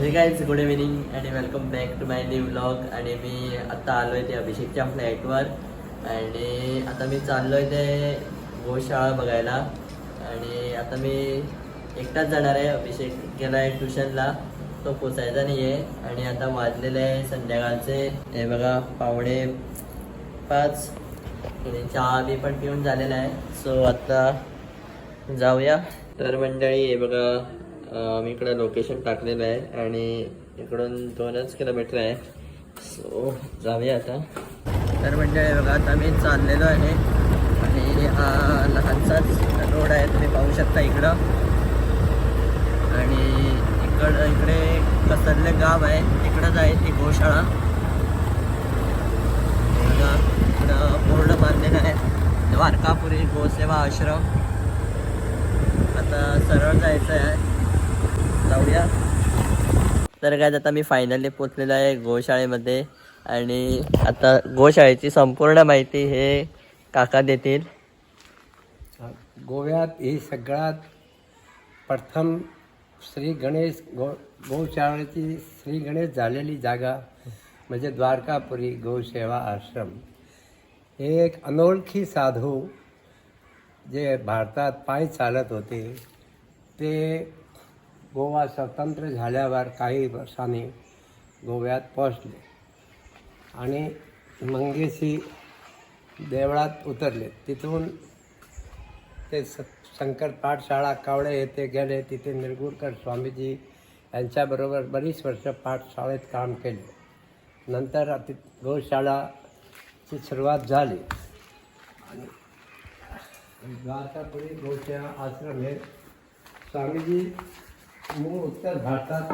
हे guys good evening आणि welcome back to my new vlog आणि मी आत्ता आलो आहे ते अभिषेकच्या फ्लॅटवर आणि आता मी चाललो आहे ते गोशाळा बघायला. आणि आता मी एकटाच जाणार आहे. अभिषेक गेला आहे ट्युशनला तो पोचायचा नाही आहे आणि आता वाजलेले आहे संध्याकाळचे. हे बघा पावणे पाच. आणि चहा बी पण पिऊन झालेला आहे. सो आता जाऊया. तर मंडळी हे बघा मी इकडं लोकेशन टाकलेलं आहे आणि इकडून दोनच किलोमीटर आहे. सो जाऊया आता. तर म्हणजे बघा आता मी चाललेलो आहे आणि हा लहानसाच रोड आहे तुम्ही पाहू शकता इकडं. आणि इकडं इकडे कसरले गाव आहे. तिकडंच आहे ती गोशाळा. इकडं पूर्ण बांधलेलं आहे. द्वारकापुरी गोसेवा आश्रम. आता सरळ जायचं आहे जाऊया. तर काय आता मी फायनली पोचलेलो आहे गोशाळेमध्ये. आणि आता गोशाळेची संपूर्ण माहिती हे काका देतील. गोव्यात ही सगळ्यात प्रथम श्री गणेश गो गोशाळेची श्री गणेश झालेली जागा म्हणजे द्वारकापुरी गोसेवा आश्रम. हे एक अनोळखी साधू जे भारतात पायी चालत होते ते गोवा स्वतंत्र झाल्यावर काही वर्षांनी गोव्यात पोहोचले. आणि मंगेशी देवळात उतरले. तिथून ते स शंकर पाठशाळा कावळे येथे गेले. तिथे निरगुडकर स्वामीजी यांच्याबरोबर बरीच वर्ष पाठशाळेत काम केले. नंतर अति गोशाळाची सुरुवात झाली. आणि द्वारकापुरी गोच्या आश्रम हे स्वामीजी मूळ उत्तर भारतात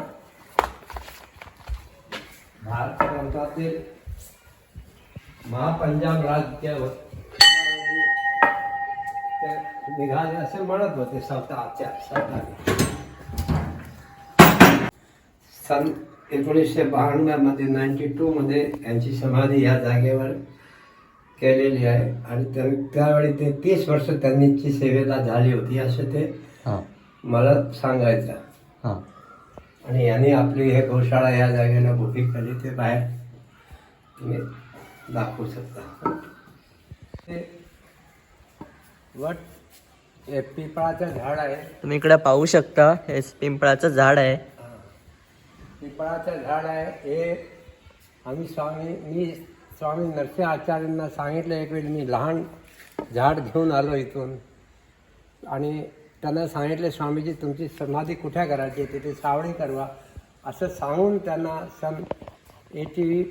भारत प्रांतातील महापंजाब राज्य ते निघाले असे म्हणत होते स्वतःच्या स्वतः सन एकोणीसशे मध्ये नाईन्टी टूमध्ये यांची समाधी या जागेवर केलेली आहे आणि त्या- त्यावेळी ते तीस वर्ष त्यांची सेवेला झाली होती असं ते मला सांगायचं हां. आणि यांनी आपली हे गोशाळा या जागेला उभी केली ते बाहेर तुम्ही दाखवू शकता. ते वट हे पिंपळाचं झाड आहे. तुम्ही इकडे पाहू शकता हे पिंपळाचं झाड आहे. पिंपळाचं झाड आहे. हे आम्ही स्वामी मी स्वामी नरसिंह आचार्यांना सांगितलं एक वेळी मी लहान झाड घेऊन आलो इथून. आणि त्यांना सांगितले स्वामीजी तुमची समाधी कुठे करायची? तिथे सावळी करवा असं सांगून त्यांना सन एटी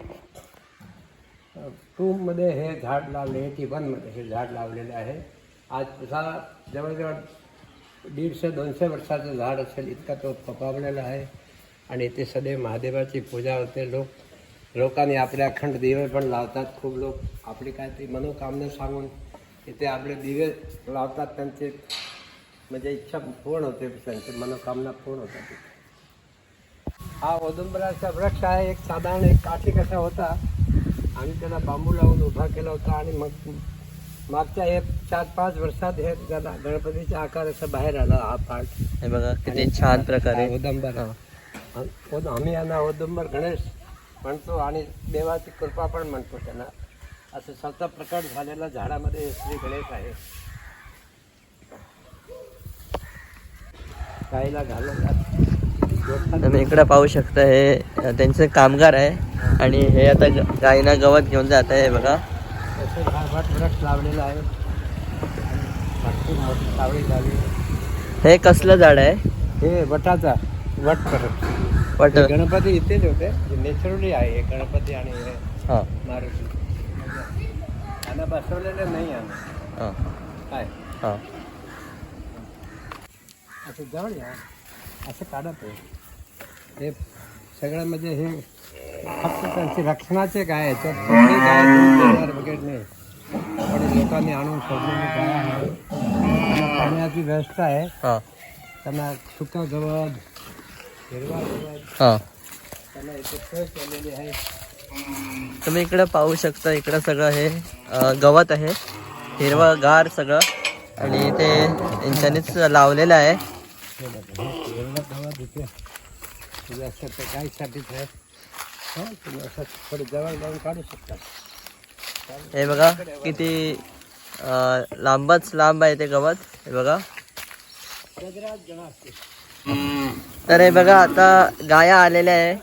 टूमध्ये हे झाड लावले एटी वनमध्ये हे झाड लावलेले आहे. आज तसा जवळजवळ दीडशे दोनशे वर्षाचं झाड असेल इतका तो पपावलेला आहे. आणि इथे सदैव महादेवाची पूजा होते. लोक लोकांनी आपले अखंड दिवे पण लावतात. खूप लोक आपली काय ती मनोकामना सांगून इथे आपले दिवे लावतात. त्यांचे म्हणजे इच्छा पूर्ण होते त्यांची मनोकामना पूर्ण होतात. हा औदुंबराचा वृक्ष आहे एक साधारण एक काठी कसा होता आम्ही त्याला बांबू लावून उभा केला होता आणि मग मागच्या एक चार पाच वर्षात हे त्याला गणपतीच्या आकार असं बाहेर आला हा पाठ. हे बघा किती छान प्रकारे. हा, हां. औद- आम्ही यांना औदुंबर गणेश म्हणतो आणि देवाची कृपा पण म्हणतो त्यांना. असं स्वतः प्रकट झालेला झाडामध्ये हे श्री गणेश आहे. गाईला घालून तुम्ही इकडे पाहू शकता हे त्यांचे कामगार आहे. आणि हे आता गायीना गवत घेऊन जात आहे बघा. लावलेलं आहे. हे कसलं झाड आहे? हे वटाचा वट पट हे गणपती इथेच होते. नॅचरली आहे गणपती आणि मारुती. बसवलेले नाही आम्ही. हां. काय? हां. असं जाऊन या. असं काढत आहे. हे सगळं म्हणजे हे फक्त त्यांचे रक्षणाचे काय देणार वगैरे नाही. पण लोकांनी आणून सोडलेली आहे? त्यांना पाण्याची व्यवस्था आहे. त्यांना सुकं गवत हिरवा गवत हां त्यांना केलेली आहे. तुम्ही इकडे पाहू शकता इकडं सगळं हे गवत आहे. हिरवं गार सगळं. आणि ते यांच्यानीच लावलेलं आहे. गवत असं तर आहे हां तुम्ही असं थोडं जवळ जाऊन काढू शकता हे बघा किती लांबच लांब आहे ते गवत. हे बघा. तर हे बघा आता गाया आलेल्या आहे.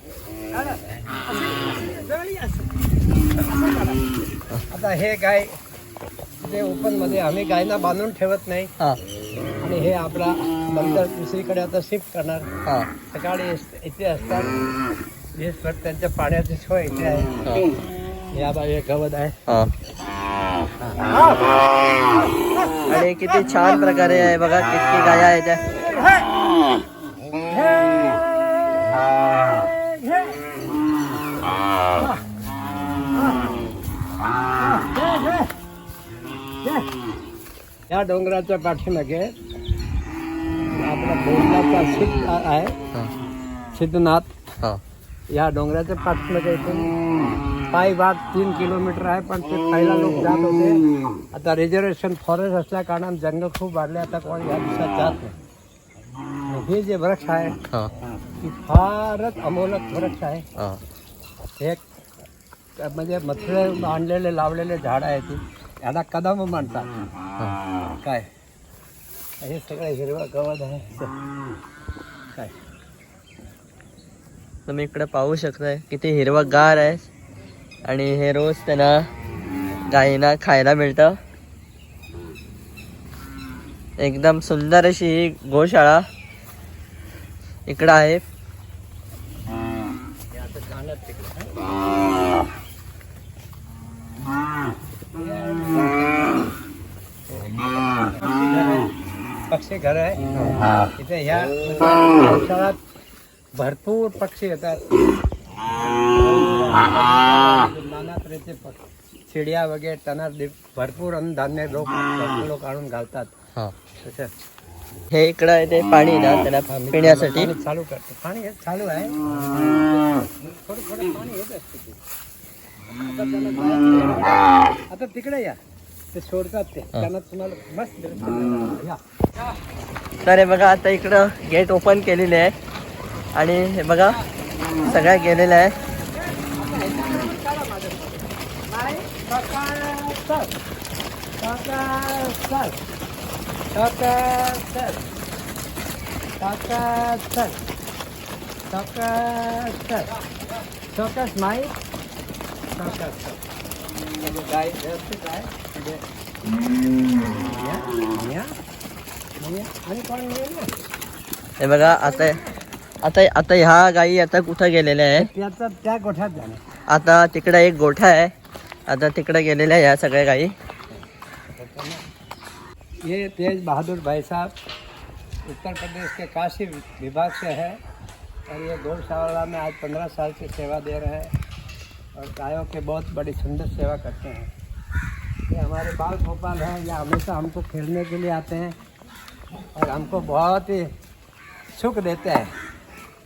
आता हे गाय ते ओपनमध्ये आम्ही गायना बांधून ठेवत नाही. हा. आणि हे आपला नंतर दुसरीकडे आता शिफ्ट करणार. हा. सकाळी इथे असतात. हे सर त्यांच्या पाण्याची सोय इथे आहे. या बाजूला गवत आहे. हा. आणि किती छान प्रकारे आहे बघा किती गाया आहे त्या. या डोंगराच्या पाठीमागे आपला बोलण्याचा सिद्ध आहे. सिद्धनाथ. हा. या डोंगराच्या पाठीमागे इथून पायी वाट तीन किलोमीटर आहे पण ते पहिला लोक जात होते. आता रिझर्वेशन फॉरेस्ट असल्या कारणाने जंगल खूप वाढले आता कोण या दिवसात जात नाही. हे जे वृक्ष आहे हा. ती फारच अमोलक वृक्ष आहे. हे. म्हणजे मथळे आणलेले लावलेले झाड आहे ती. याला कदम म्हणतात. काय? हे सगळं हिरवा गवत आहे. काय? तुम्ही इकडे पाहू शकताय किती हिरवगार आहे. आणि हे रोज त्यांना गायींना खायला मिळतं. एकदम सुंदर अशी ही गोशाळा इकडं आहे हे आता जाणार तिकडे हं? पक्षी घर आहे. इथे ह्या पावसाळ्यात भरपूर पक्षी येतात. नाना तऱ्हेचे पक्षी चिडिया वगैरे त्यांना भरपूर अन्नधान्य लोक भरपूर लोक आणून घालतात. हा. तसं. हे इकडं आहे ते पाणी ना त्याला पिण्यासाठी. पाणी चालू करतो. पाणी हे चालू आहे. थोडं थोडं पाणी येत असते. आता तिकडे या. ते सोडतात ते त्यांना तुम्हाला मस्त तर हे बघा आता इकडं गेट ओपन केलेले आहे. आणि हे बघा सगळ्या गेलेल्या आहे चौकस माहीत म्हणजे गाय व्यवस्थित आहे. हे बघा, आता आता आता ह्या गायी आता कुठं गेलेल्या आहे त्याचा त्या गोठ्यात आता तिकडं एक गोठा आहे. आता तिकडे गेलेल्या ह्या गायी ये तेज बहादुर भाई साहब, उत्तर प्रदेश के काशी विभाग से है और ये गौशाला में आज पंद्रह साल से सेवा दे रहे हैं और गायों के बहुत बड़ी सुंदर सेवा करते हैं। ये हमारे बाल भोपाल हैं ये हमेशा हमको खेलने के लिए आते हैं और हमको बहुत ही सुख देते हैं।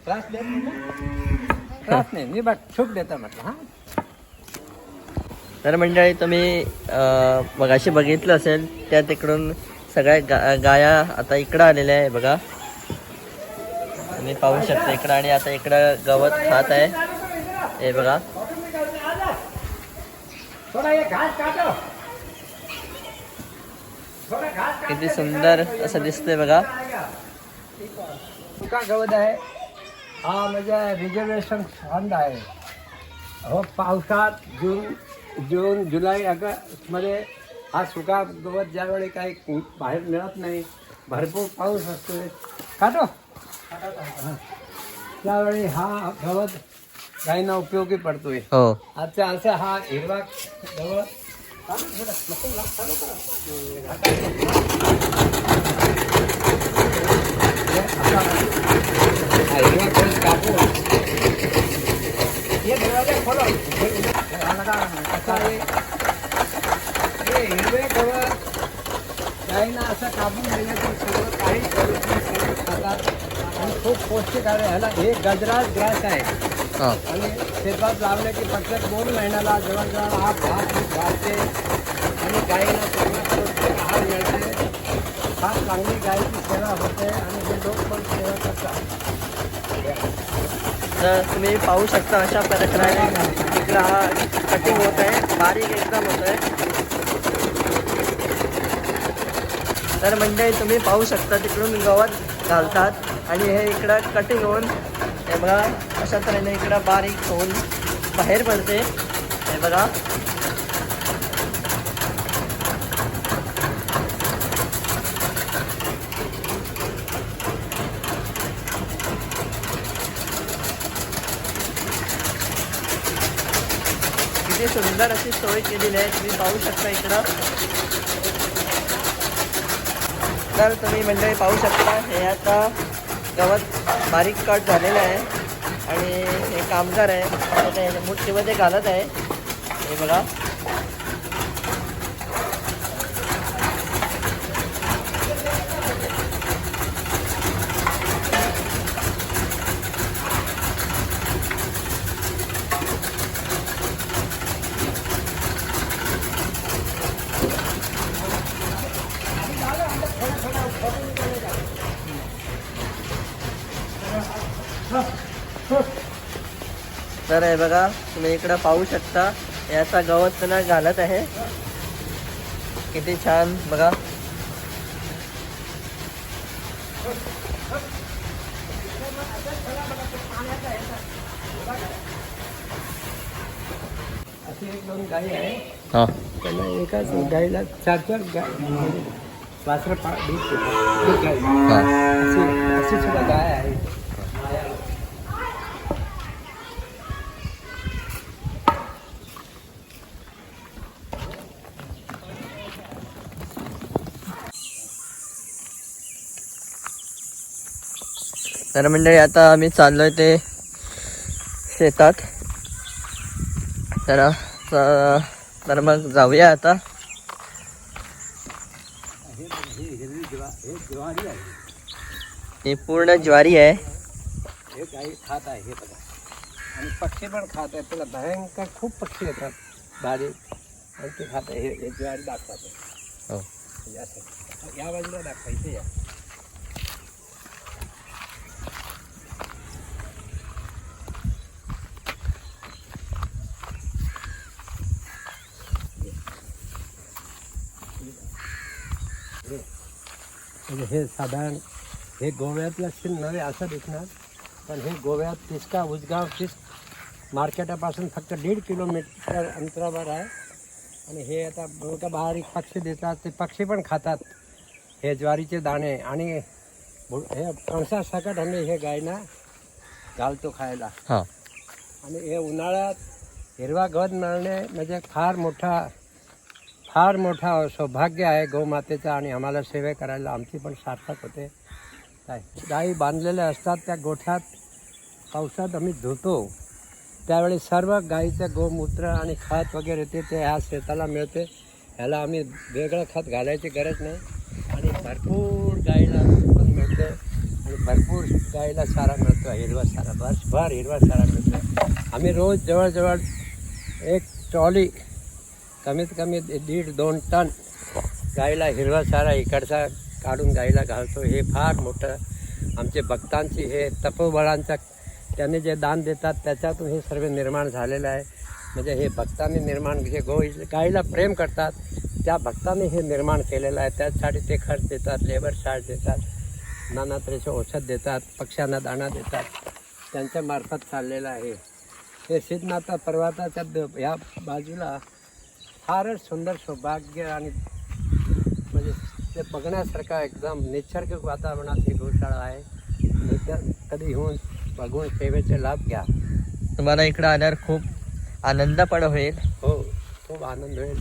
ना? त्रास नहीं नहीं बट सुख देता मतलब हाँ। तर मंडळी तुम्ही मगाशी बघितलं असेल त्या तिकडून सगळ्या गा गाया आता इकडं आलेल्या आहे बघा. तुम्ही पाहू शकता इकडं आणि आता इकडं गवत खात आहे. हे बघा. किती सुंदर असं दिसतंय बघा सुका गवत आहे हा। म्हणजे रिझर्वेशन फंड आहे हो पावसात जून जून जुलै ऑगस्टमध्ये हा सुका गवत ज्यावेळी काही बाहेर मिळत नाही। भरपूर पाऊस असतो काटो। हा. त्यावेळी हा गवत गायींना उपयोगी पडतोय हो आजचा असा हा हिरवा गवत. हे। आता हिरवा गवत कापून हे असा हे हिरवे गवत गायींना असं कापून दिलं की सगळं काही करत नाही, खातात आणि खूप पौष्टिक आहे. ह्याला हे गजराज ग्रास आहे. आणि शेतात लावले की फक्त दोन महिन्याला जवळजवळ हा भात वाढते. आणि गाईला चांगला पौष्टिक आहार मिळते. फार चांगली गायीची सेवा होते आणि हे लोक पण सेवा करतात. तर तुम्ही पाहू शकता अशा प्रकारे इकडं हा कटिंग होत आहे बारीक एकदम होत आहे. तर म्हणजे तुम्ही पाहू शकता तिकडून गवत घालतात आणि हे इकडं कटिंग होऊन हे बघा अशा तऱ्हेने इकडं बारीक होऊन बाहेर पडते. हे सुंदर अशी सोय केलेली आहे. तुम्ही पाहू शकता इकडं. तर तुम्ही मंडळी पाहू शकता. हे आता गवत बारीक कट झालेलं आहे आणि हे कामगार आहे. मुठीमध्ये घालत आहे. हे बघा. तर हे बघा तुम्ही इकडं पाहू शकता याचा गवत पुन्हा घालत आहे. किती छान बघा. अशी एक दोन गाई आहे हा. त्यांना एकाच गाईला चार चार गाय. वासरं पा दूध देतात. दूध गाई अशी अशी सुद्धा गाय आहे. तर मंडळी आता आम्ही चाललोय ते शेतात. तर तर- मग जाऊया आता. हे हे हे आहे ही पूर्ण ज्वारी आहे. हे गाई खात आहे हे बघा. आणि पक्षी पण खात आहेत त्याला भयंकर खूप पक्षी येतात. बारीक आणि ते खात आहे हे ज्वारी दाखवत आहे हो या बाजूला दाखवायचे या. म्हणजे हे साधारण हे गोव्यातलं सीन नव्हे असं दिसणार पण हे गोव्यात तिसका उजगाव तिस मार्केटापासून फक्त दीड किलोमीटर अंतरावर आहे. आणि हे आता मोठा बारीक पक्षी देतात ते पक्षी पण खातात हे ज्वारीचे दाणे. आणि हे कणसासकट आम्ही हे गायना घालतो खायला. हा. आणि हे उन्हाळ्यात हिरवा गवत मिळणे म्हणजे फार मोठा फार मोठा सौभाग्य आहे गोमातेचं आणि आम्हाला सेवे करायला. आमची पण सार्थक होते. काय? गाई बांधलेल्या असतात त्या गोठ्यात पावसात आम्ही धुतो. त्यावेळी सर्व गाईचं गोमूत्र आणि खत वगैरे ते ते ह्या शेताला मिळते. ह्याला आम्ही वेगळं खत घालायची गरज नाही. आणि भरपूर गाईला पण मिळते. आणि भरपूर गाईला चारा मिळतो. हिरवा चारा वर्षभर हिरवा चारा मिळतो. आम्ही रोज जवळजवळ एक ट्रॉली कमीत कमी दीड दोन टन गाईला हिरवा चारा इकडचा काढून गाईला घालतो. हे फार मोठं आमचे भक्तांची हे तपोबळांचा त्यांनी जे दान देतात त्याच्यातून हे सर्व निर्माण झालेलं आहे. म्हणजे हे भक्तांनी निर्माण जे गो गाईला प्रेम करतात त्या भक्तांनी हे निर्माण केलेलं आहे. त्यासाठी ते खर्च देतात लेबर चार्ज देतात नाना तऱ्हेचे औषध देतात पक्ष्यांना दाणा देतात. त्यांच्या मार्फत चाललेलं आहे. हे सिद्धनाथा पर्वताच्या द- ह्या बाजूला फारच सुंदर सौभाग्य आणि म्हणजे ते बघण्यासारखं एकदम निसर्गिक वातावरणात ही गोशाळा आहे. एकदा कधी येऊन बघून सेवेचे लाभ घ्या. तुम्हाला इकडं आल्यावर खूप आनंद पण होईल. हो खूप आनंद होईल.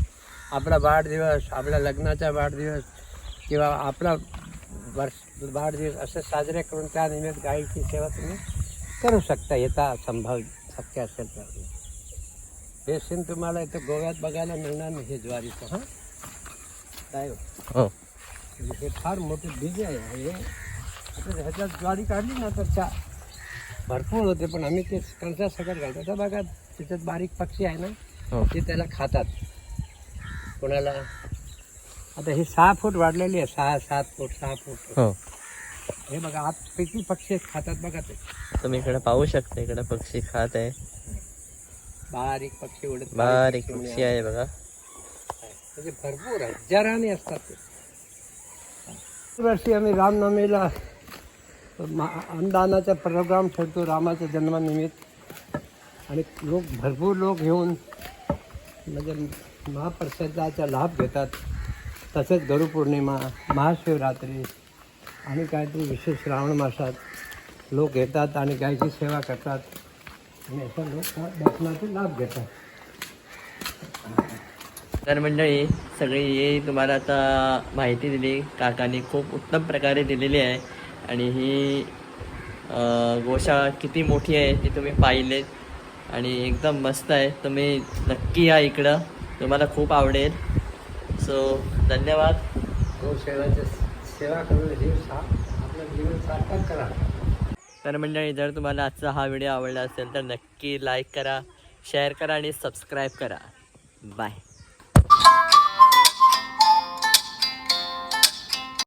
आपला वाढदिवस आपल्या लग्नाचा वाढदिवस किंवा आपला वर्ष वाढदिवस असे साजरे करून त्या निमित्त गाईची सेवा तुम्ही करू शकता. येता संभव शक्य असेल तर. हे सीन तुम्हाला इथं गोव्यात बघायला मिळणार नाही हे ज्वारीचं हाँ काय हो? हो हे फार मोठे बीज आहे हे आता ह्याच्यात ज्वारी काढली ना तर चा भरपूर होते पण आम्ही ते कंसा सगळं घालतो तर बघा त्याच्यात बारीक पक्षी आहे ना हो ते त्याला खातात कोणाला आता ही सहा फूट वाढलेली आहे सहा सात फूट सहा फूट हो हे बघा आत किती पक्षी खातात बघा ते तुम्ही इकडे पाहू शकता इकडे पक्षी खात आहे बारीक पक्षी उडत बारीक पक्षी आहे बघा. म्हणजे भरपूर आहे. जराने असतात ते. वर्षी आम्ही रामनवमीला अन्नदानाचा प्रोग्राम ठेवतो रामाच्या जन्मानिमित्त. आणि लोक भरपूर लोक येऊन म्हणजे महाप्रसादाचा लाभ घेतात. तसेच गुरुपौर्णिमा महाशिवरात्री आणि काहीतरी विशेष श्रावण मासात लोक येतात आणि गायची सेवा करतात. आणि असं लोक त्या दर्शनाचे लाभ घेतात तर मंडळी सगळी ही तुम्हाला आता माहिती दिली. काकांनी खूप उत्तम प्रकारे दिलेली आहे. आणि ही गोशाळा किती मोठी आहे ती तुम्ही पाहिलेत. आणि एकदम मस्त आहे. तुम्ही नक्की या इकडं. तुम्हाला खूप आवडेल. सो धन्यवाद. गोसेवाची सेवा करून जीव सा आपलं जीवन सार्थक करा. तर मंडळी जर तुम्हाला आजचा हा व्हिडिओ आवडला असेल तर नक्की लाईक करा शेअर करा आणि सबस्क्राईब करा. बाय